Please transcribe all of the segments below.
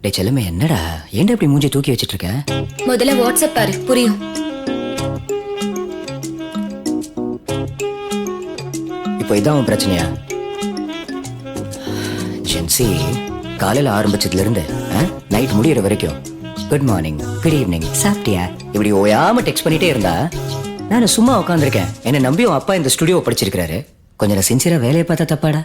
டேய் செல்லமே என்னடா? ஏன்டா இப்படி மூஞ்சி தூக்கி வச்சிட்டு இருக்க முதல்ல வாட்ஸ்அப் பாரு புரியும். இப்போ இதான் உன் பிரச்சனையா? ஜென்சி காலையில ஆரம்பிச்சதுல இருந்து நைட் முடியற வரைக்கும் குட் மார்னிங் குட் ஈவினிங் சாப்பிட்டியா? இப்படி ஓயாம டெக்ஸ்ட் பண்ணிட்டே இருந்தா நான் சும்மா உட்காந்துருக்கேன் என்ன நம்பி உன் அப்பா இந்த ஸ்டுடியோ படிச்சிருக்காரு கொஞ்சம் சின்சியரா வேலையை பார்த்தா தப்பாடா?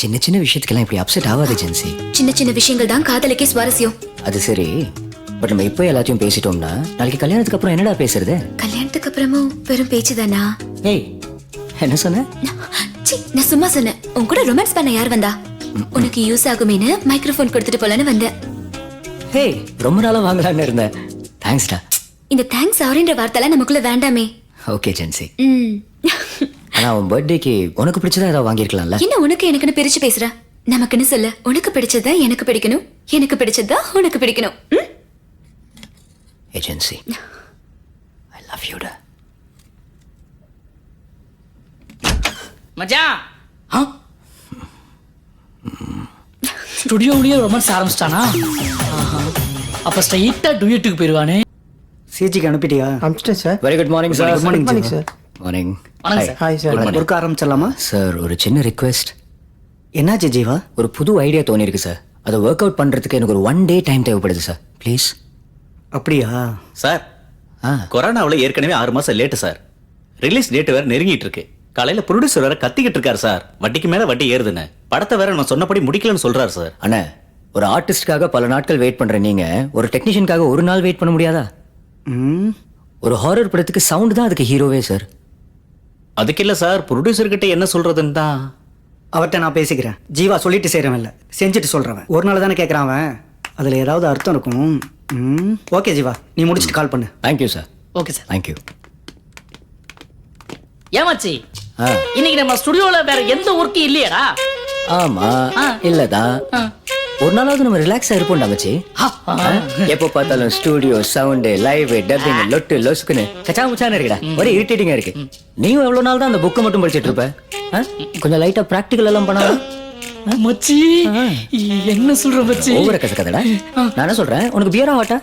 சின்ன சின்ன விஷயத்துக்கெல்லாம் இப்படி அப்செட் ஆகாது ஜென்சி. சின்ன சின்ன விஷயங்கள் தான் காதலுக்கே சுவாரஸ்யம். அது சரி. பட் நம்ம இப்போ எல்லாத்தையும் பேசிட்டோம்னா நாளைக்கு கல்யாணத்துக்கு அப்புறம் என்னடா பேசுறது? கல்யாணத்துக்கு அப்புறமும் வெறும் பேச்சுதானா ஏய் என்ன சொன்ன? சி நான் சும்மா சொன்னேன். உன் கூட ரொமான்ஸ் பண்ண யார் வந்தா? உனக்கு யூஸ் ஆகுமேனு மைக்ரோஃபோன் கொடுத்துட்டு போலான்னு வந்தேன். ஹேய் ரொம்ப நாளா வாங்கலாம்னு இருந்தேன். தேங்க்ஸ்டா இந்த தேங்க்ஸ் ஆரின்ற வார்த்தைலாம் நமக்குள்ள வேண்டாமே. ஓகே ஜென்சி. ம். ஆனா அவன் பர்த்டேக்கு உனக்கு பிடிச்சதா ஏதாவது வாங்கியிருக்கலாம்ல? என்ன உனக்கு எனக்குன்னு பிரிச்சு பேசுற? நமக்குன்னு சொல்ல. உனக்கு பிடிச்சதா எனக்கு பிடிக்கணும்? எனக்கு பிடிச்சதா உனக்கு பிடிக்கணும்? ஏஜென்சி ஐ லவ் யூடா மச்சான்! ஸ்டுடியோவிலேயே ரொமான்ஸ் ஆரம்பிச்சிட்டானா? ஆஹா. அப்ப ஸ்ட்ரைட்டா டுயட்டுக்கு போயிருவானே. சிஜிக்கு அனுப்பிட்டியா? அமிச்சிட்டேன் sir very good morning sir morning, morning. Sir morning வணக்கம் சார் ஹாய் சார் ஒர்க் ஆரம்பிச்சிடலாமா? சார் ஒரு சின்ன ரிக்வெஸ்ட் என்னாச்சு ஜீவா? ஒரு புது ஐடியா தோணிருக்கு சார் அதை ஒர்க் அவுட் பண்றதுக்கு எனக்கு ஒரு ஒன் டே டைம் தேவைப்படுது சார் ப்ளீஸ் அப்படியா? சார் ஆ. கொரோனாவில் ஏற்கனவே ஆறு மாசம் லேட்டு சார் ரிலீஸ் டேட் வேற நெருங்கிட்டு இருக்கு. காலையில ப்ரொடியூசர் வேற கத்திக்கிட்டு இருக்காரு சார் வட்டிக்கு மேல வட்டி ஏறுதுன்னு. படத்தை வேற நான் சொன்னபடி முடிக்கலன்னு சொல்றாரு சார் அண்ணா ஒரு ஆர்டிஸ்ட்காக பல நாட்கள் வெயிட் பண்ற நீங்க ஒரு டெக்னீஷியனுக்காக ஒரு நாள் வெயிட் பண்ண முடியாதா? ம். ஒரு ஹாரர் படத்துக்கு சவுண்ட் தான் அதுக்கு ஹீரோவே சார் அதுக்கு இல்ல சார் ப்ரொடியூசர் கிட்ட என்ன சொல்றதுன்னு தான். அவர்கிட்ட நான் பேசிக்கிறேன். ஜீவா சொல்லிட்டு செய்கிறவன் இல்லை. செஞ்சுட்டு சொல்கிறவன் ஒரு நாள் தானே கேட்குறான் அவன். அதில் ஏதாவது அர்த்தம் இருக்கும். ம். ஓகே ஜீவா நீ முடிச்சுட்டு கால் பண்ணு. Thank you sir okay sir thank you ஏமாச்சி இன்னைக்கு நம்ம ஸ்டுடியோல வேற எந்த ஒர்க்கும் இல்லையாடா? ஆமா. ஆ. இல்லதான் ஆ. ஒரு நாளாவது நம்ம ரிலாக்ஸா இருப்போம் ஆ. எப்போ பார்த்தாலும் ஸ்டூடியோ சவுண்ட் லைவ் டப்பிங் லொட்டு லொசுக்குன்னு கச்சா முச்சான்னு இருக்குடா ஒரே இரிட்டேட்டிங்கா இருக்கு. நீயும் எவ்வளவு நாள் தான் அந்த புக்கை மட்டும் படிச்சிட்டு இருப்ப? கொஞ்சம் லைட்டா பிராக்டிகல் எல்லாம் பண்ணாலும் மச்சி. என்ன சொல்ற மச்சி? ஓவர கசக்கதடா. நான் என்ன சொல்றேன்? உனக்கு பியரா வாட்டா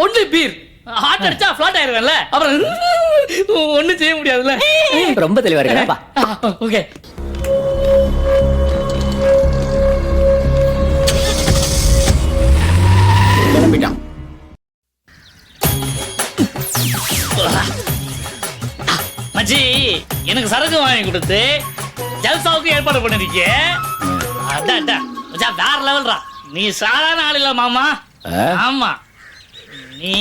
ஒன்னு பீர் ஹார்ட் அடிச்சா ஃபிளாட் ஆயிருவேன்ல. அப்புறம் ஒண்ணும் செய்ய முடியாதுல்ல. ரொம்ப தெளிவா இருக்கா ஓகே. மச்சி எனக்கு சரக்கு வாங்கி கொடுத்து ஜல்சாவுக்கு ஏற்பாடு பண்ணிருக்கீங்க அதான் அதான் மச்சான் வேற லெவல்ரா. நீ சாதாரண ஆள் இல்ல மாமா? ஆமா. நீ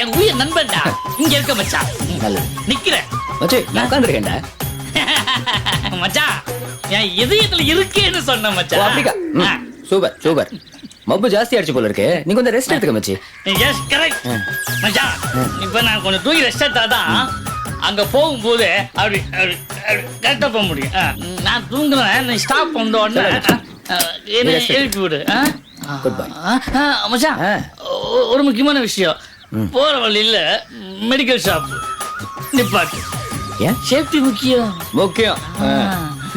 என் உயிர் நண்பன்டா. இங்க இருக்க மச்சான் நல்லது. நிக்கிற. மச்சி நான் உட்காந்துருக்கேன்டா மச்சான் என் இதயத்துல இருக்கேன்னு சொன்ன ஓ மச்சான் அப்படிக்கா ம், சூப்பர் சூப்பர். மப்பு ஜாஸ்தி ஆயிடுச்சு போல இருக்கு. நீ கொஞ்சம் ரெஸ்ட் எடுத்துக்க மச்சி. எஸ் கரெக்ட் மச்சான் இப்ப நான் கொஞ்சம் தூங்கி ரெஸ்ட் எடுத்தாதான் அங்க போகும்போது அப்படி அப்படி கரெக்டா போக முடியும். நான் தூங்குறேன் நீ ஸ்டாப் பண்ண உடனே என்ன. எழுப்பி விடு. மச்சான் ஒரு முக்கியமான விஷயம். போற வழியில மெடிக்கல் ஷாப் நிப்பாட்டு. ஏன்? சேஃப்டி முக்கியம். முக்கியம்.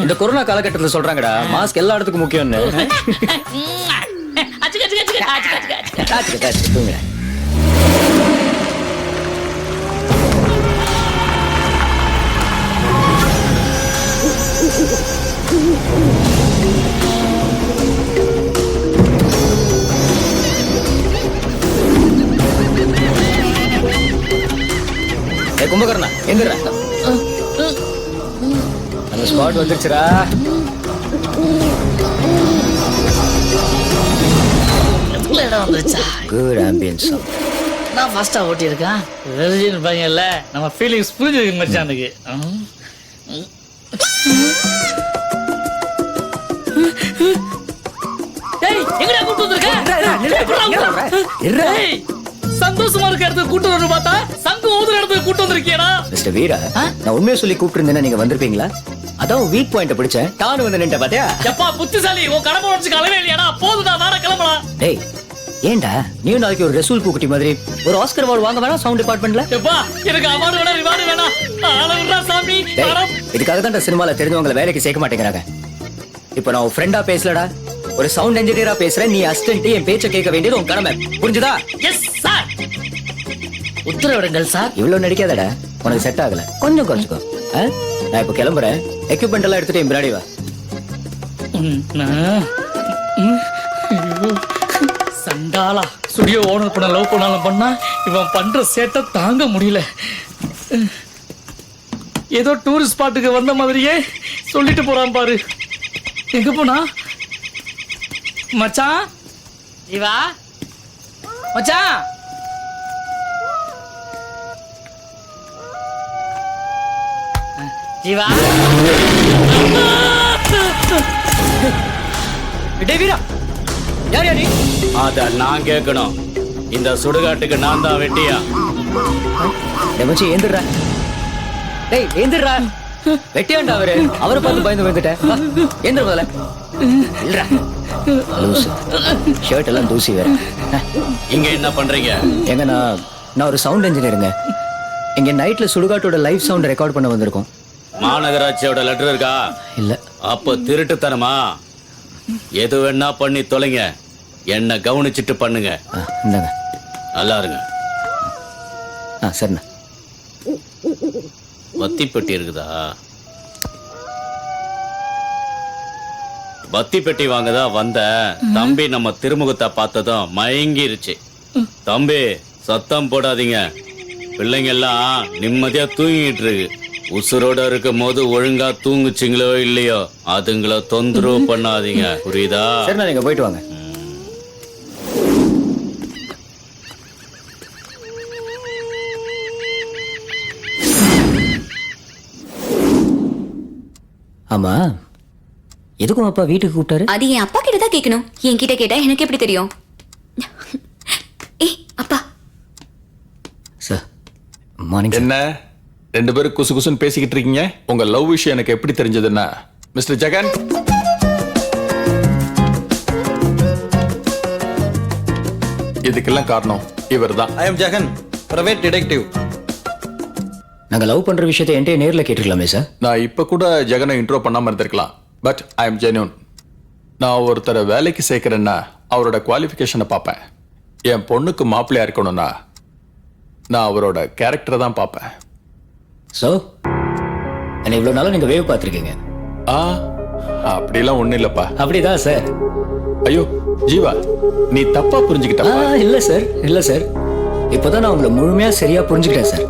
இந்த கொரோனா காலகட்டத்துல சொல்றாங்கடா மாஸ்க் எல்லா இடத்துக்கும் முக்கியம்னு. தாச்சுக்க, தாச்சுக்க, தூங்குறேன் கும்பகர்ணா எந்திரா அந்த ஸ்பாட் வந்துருச்சுடா. எதுக்குள்ள இடம் வந்துருச்சா? குட் ஆம்பியன்ஸ் நான் ஃபாஸ்டா ஓட்டியிருக்கேன். வெர்ஜின் பையன்ல நம்ம ஃபீலிங்ஸ் புரிஞ்சிருக்கு மச்சானுக்கு. டேய் எங்கடா கூட்டு வந்திருக்க? சந்தோஷமா இருக்க இடத்துக்கு கூட்டு வந்து பார்த்தா சங்கு ஊதுற இடத்துக்கு கூட்டு வந்திருக்கியடா. மிஸ்டர் வீரா நான் உண்மையை சொல்லி கூப்பிட்டு நீங்க வந்திருப்பீங்களா? அதான் வீக் பாயிண்ட் பிடிச்சேன். டானு வந்து நின்ற பாத்தியா? எப்பா புத்திசாலி உன் கடமை உடச்சு கலவே இல்லையாடா? போதுடா வேற கிளம்பலாம். டேய் ஏன்டா நீயும் நாளைக்கு ஒரு ரசூல் பூக்குட்டி மாதிரி. ஒரு ஆஸ்கர் அவார்டு வாங்க வேணாம் சவுண்ட் டிபார்ட்மெண்ட்ல எப்பா எனக்கு அவார்டு வேணா ரிவார்டு வேணா சாமி. இதுக்காக தான் சினிமால தெரிஞ்சவங்கள வேலைக்கு சேர்க்க மாட்டேங்கிறாங்க. இப்போ நான் ஃப்ரெண்டா பேசலடா. ஒரு சவுண்ட் இன்ஜினியரா பேசுறேன் நீ அசிஸ்டன்ட் என் பேச்ச கேட்க வேண்டியது உன் கடமை. புரிஞ்சுதா? எஸ் சார் உத்தரவிடுங்கள் சார் இவ்வளவு நடிக்காதடா. உனக்கு செட் ஆகல. கொஞ்சம் குறைச்சுக்கோ ஆ? நான் இப்ப கிளம்புறேன். எக்யூப்மெண்ட் எல்லாம் எடுத்துட்டு என் பின்னாடி வா. சண்டாளா ஸ்டுடியோ ஓனர் பண்ண லவ் பண்ணாலும் பண்ணா இவன் பண்ற சேட்டை தாங்க முடியல. ஏதோ டூரிஸ்ட் ஸ்பாட்டுக்கு வந்த மாதிரியே சொல்லிட்டு போறான் பாரு. எங்க போனா? மச்சான்? இவா மச்சான்? ஜீவா? டேய் வீரா. யார் யார் நீ? அத நான் கேட்கணும். இந்த சுடுகாட்டுக்கு நான் தான் வெட்டியா? டேய் மச்சி ஏந்திரா டேய் ஏந்திரா வெட்டியாண்டா அவரு. அவரை பார்த்து பயந்து வந்துட்டேன் ஏந்திர முதல்ல. இல்லடா. லூசு. ஷர்ட் எல்லாம் தூசி வேற. இங்க என்ன பண்றீங்க? ஏங்க நான் நான் ஒரு சவுண்ட் இன்ஜினியருங்க இங்க நைட்ல சுடுகாட்டோட லைவ் சவுண்ட் ரெக்கார்ட் பண்ண வந்திருக்கோம். மாநகராட்சியோட லெட்டர் இருக்கா? இல்ல. அப்போ திருட்டுத்தனமா? எது வேணா பண்ணி தொலைங்க. என்ன கவனிச்சிட்டு பண்ணுங்க. இந்தாங்க. நல்லா இருங்க. ஆ சரிண்ணா. வத்தி பெட்டி இருக்குதா? வத்தி பெட்டி வாங்கதா வந்த தம்பி நம்ம திருமுகத்தை பார்த்ததும் மயங்கிருச்சு. தம்பி சத்தம் போடாதீங்க. பிள்ளைங்க எல்லாம் நிம்மதியா தூங்கிட்டு இருக்கு உசுரோட இருக்கும் போது ஒழுங்கா தூங்குச்சிங்களோ இல்லையோ அதுங்கள தொந்தரவு பண்ணாதீங்க. புரியுதா? சரிண்ணா நீங்க போயிட்டு வாங்க. ஆமா. எதுக்கும் அப்பா வீட்டுக்கு கூப்பிட்டாரு? அது என் அப்பா கிட்ட தான் கேட்கணும் என்கிட்ட கேட்டா எனக்கு எப்படி தெரியும்? ஏய் அப்பா. சார் மார்னிங் என்ன? ரெண்டு பேரும் குசு குசுன்னு பேசிக்கிட்டு இருக்கீங்க? உங்க லவ் விஷயம் எனக்கு எப்படி தெரிஞ்சதுன்னா மிஸ்டர் ஜெகன்? இதுக்கெல்லாம் காரணம் இவர்தான். I am Jagan private detective நாங்க லவ் பண்ற விஷயத்தை என்கிட்ட நேர்ல கேட்டிருக்கலாமே சார் நான் இப்ப கூட ஜெகனை இன்ட்ரோ பண்ணாம இருந்திருக்கலாம். பட் ஐ எம் ஜென்யூன் நான் ஒருத்தரை வேலைக்கு சேர்க்கிறேன்னா அவரோட குவாலிஃபிகேஷனை பார்ப்பேன். என் பொண்ணுக்கு மாப்பிள்ளையா இருக்கணும்னா நான் அவரோட கேரக்டரை தான் பார்ப்பேன். சோ என்ன இவ்வளவு நாளா நீங்க வேவ் பார்த்திருக்கீங்க. ஆ அப்படிலாம் ஒண்ணும் இல்லப்பா. அப்படிதான் சார் ஐயோ ஜீவா நீ தப்பா புரிஞ்சுக்கிட்ட ஆ இல்ல சார் இல்ல சார் இப்போதான் நான் உங்களை முழுமையா சரியா புரிஞ்சுக்கிட்டேன் சார்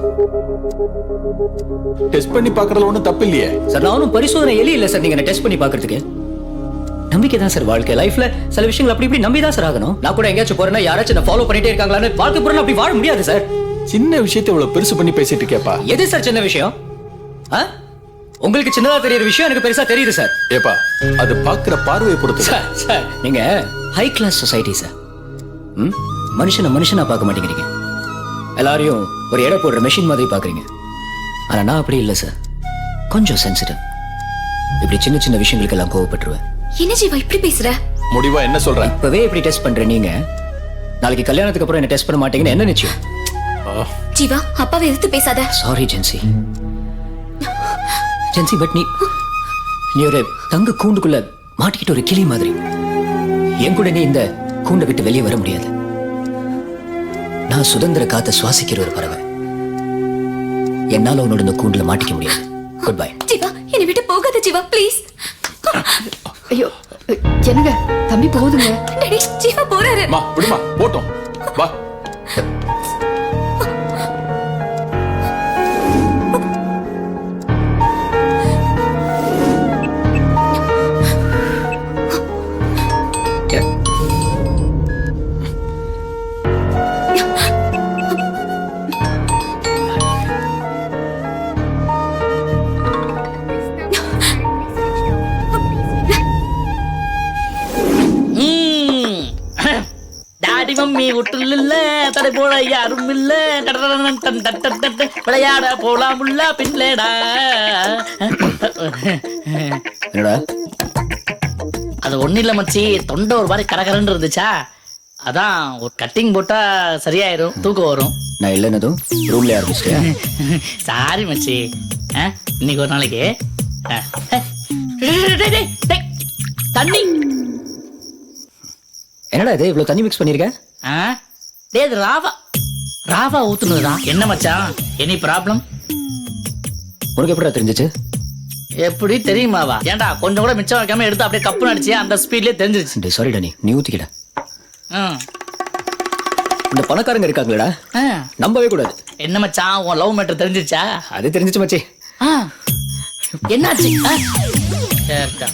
டெஸ்ட் பண்ணி பார்க்கறதுல ஒன்றும் தப்பு இல்லையே சார் நானும் பரிசோதனை எலி இல்ல சார். நீங்க டெஸ்ட் பண்ணி பார்க்கிறதுக்கு? நம்பிக்கை தான் சார் வாழ்க்கை. லைஃப்ல சில விஷயங்கள் அப்படி இப்படி நம்பி தான் சார் ஆகணும். நான் கூட எங்கேயாச்சும் போறேன்னா யாராச்சும் நான் ஃபாலோ பண்ணிட்டே இருக்காங்களான்னு வாழ்க்கை பூரா அப்படி வாழ முடியாது சார். சின்ன விஷயத்தை இவ்வளவு பெருசு பண்ணி பேசிட்டு இருக்கேப்பா. எது சார் சின்ன விஷயம்? உங்களுக்கு சின்னதா தெரியற விஷயம் எனக்கு பெருசா தெரியுது சார். ஏப்பா அது பார்க்கிற பார்வையை பொறுத்து. சார் சார் நீங்க ஹை கிளாஸ் சொசைட்டி சார். மனுஷனை மனுஷனா பார்க்க மாட்டேங்கிறீங்க. எல்லாரையும் ஒரு எடை போடுற மெஷின் மாதிரி பார்க்கறீங்க. ஆனா நான் அப்படி இல்லை சார் கொஞ்சம் சென்சிட்டிவ் இப்படி சின்ன சின்ன விஷயங்களுக்கெல்லாம் கோவப்பட்டுருவேன். என்ன ஜீவா இப்படி பேசுற? முடிவா என்ன சொல்ற? இப்பவே இப்படி டெஸ்ட் பண்ற நீங்க. நாளைக்கு கல்யாணத்துக்கு அப்புறம் என்ன டெஸ்ட் பண்ண மாட்டீங்கன்னு என்ன நிச்சயம்? ஜீவா அப்பாவை எதிர்த்து பேசாத. சாரி ஜென்சி ஜென்சி பட் நீ நீ ஒரு தங்க கூண்டுக்குள்ள மாட்டிக்கிட்டு ஒரு கிளி மாதிரி. என் கூட நீ இந்த கூண்டை விட்டு வெளியே வர முடியாது. நான் சுதந்திர காத்த சுவாசிக்கிற ஒரு பறவை. என்னால உன்னோட இந்த கூண்டுல மாட்டிக்க முடியாது. குட் பை ஜீவா என்னை விட்டு போகாத ஜீவா ப்ளீஸ் ஐயோ என்னங்க தம்பி போகுதுங்க. டேடி ஜீவா போறாரு. மா விடுமா போட்டோம். வா. தடை போட யாரும் இல்ல. விளையாட போலாமுல்ல பின்லேடா. என்னடா? அது ஒண்ணு இல்ல மச்சி. தொண்டை ஒரு மாதிரி கரகரன்னு இருந்துச்சா? அதான் ஒரு கட்டிங் போட்டா சரியாயிரும் தூக்கம் வரும். நான் இல்லைன்னதும் ரூம்ல ஆரம்பிச்சிட்டேன் சாரி மச்சி. ஆ, இன்னைக்கு ஒரு நாளைக்கு. ஆ. டேய், டேய், டேய், டேய், தண்ணி. என்னடா இது? இவ்வளவு தண்ணி மிக்ஸ் பண்ணிருக்க? ஆ? டேய் இது ராவா. ராவா ஊத்துனதுடா. என்ன மச்சான்? Any problem? உனக்கு எப்படிடா தெரிஞ்சுச்சு? எப்படி தெரியுமாவா ஏன்டா கொஞ்சம் கூட மிச்சம் வைக்காம எடுத்து அப்படியே கப்பு அடிச்சு அந்த ஸ்பீட்லயே தெரிஞ்சிருச்சு. டேய் சாரிடா நீ. நீ ஊத்திக்கிட. ம். இந்த பணக்காரங்க இருக்காங்களேடா. ஆ. நம்பவே கூடாது. என்ன மச்சான் உன் லவ் மேட்டர் தெரிஞ்சிருச்சா? அது தெரிஞ்சுச்சு மச்சி. ஆ. என்னாச்சு? ஆ? சரிடா.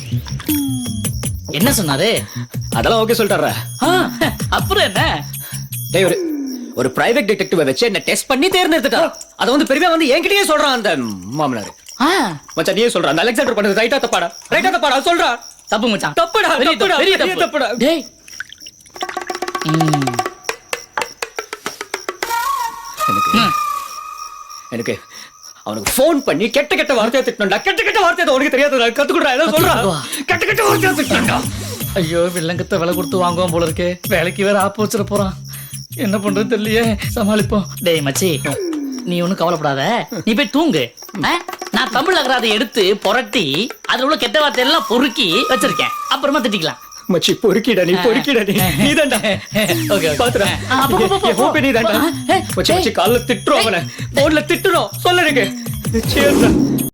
என்ன சொன்னாரு? அதெல்லாம் ஓகே சொல்லிட்டாரா? ஆ, அப்புறம் என்ன? டேய் ஒரு ஒரு பிரைவேட் டிடெக்டிவ் வச்சு என்ன டெஸ்ட் பண்ணி தேர்ந்தெடுத்துட்டா. அத வந்து பெரியவா வந்து என்கிட்டயே சொல்றான் அந்த மாமனார். மச்சான் நீயே சொல்ற. அந்த அலெக்சாண்டர் பண்ணது ரைட்டா தப்பாடா? ரைட்டா தப்பாடா? சொல்றா. தப்பு மச்சான். தப்புடா, தப்புடா, பெரிய பெரிய தப்பு. தப்புடா. டேய். எனக்கு அவனுக்கு ஃபோன் பண்ணி கெட்ட கெட்ட வார்த்தையை திட்டணும்டா. கெட்ட கெட்ட வார்த்தையை உனக்கு தெரியாதுடா கத்துக்குடுறா. ஏதோ சொல்றா. கத்துக்குடுவா. கெட்ட கெட்ட வார்த்தையை திட்டணும்டா. ஐயோ வில்லங்கத்தை விலை கொடுத்து வாங்குவோம் போல இருக்கு. வேலைக்கு வேற ஆப்பு வச்சிட போறான். என்ன பண்றது தெரியலையே. சமாளிப்போம். டேய் மச்சி நீ ஒண்ணும் கவலைப்படாத. நீ போய் தூங்கு? நான் தமிழ் அகராதை எடுத்து புரட்டி அதுல உள்ள கெட்ட வார்த்தை எல்லாம் பொறுக்கி வச்சிருக்கேன். அப்புறமா திட்டிக்கலாம். மச்சி பொறுக்கிடா நீ பொறுக்கிடா நீ. நீதான்டா. ஓகே பாத்துடா. ஆ, போ, போ, போ, போ. என் hope நீதான்டா மச்சி மச்சி கால்ல திட்டுறோம் அவனை. போன்ல திட்டுறோம். சொல்ல எனக்கு. டா.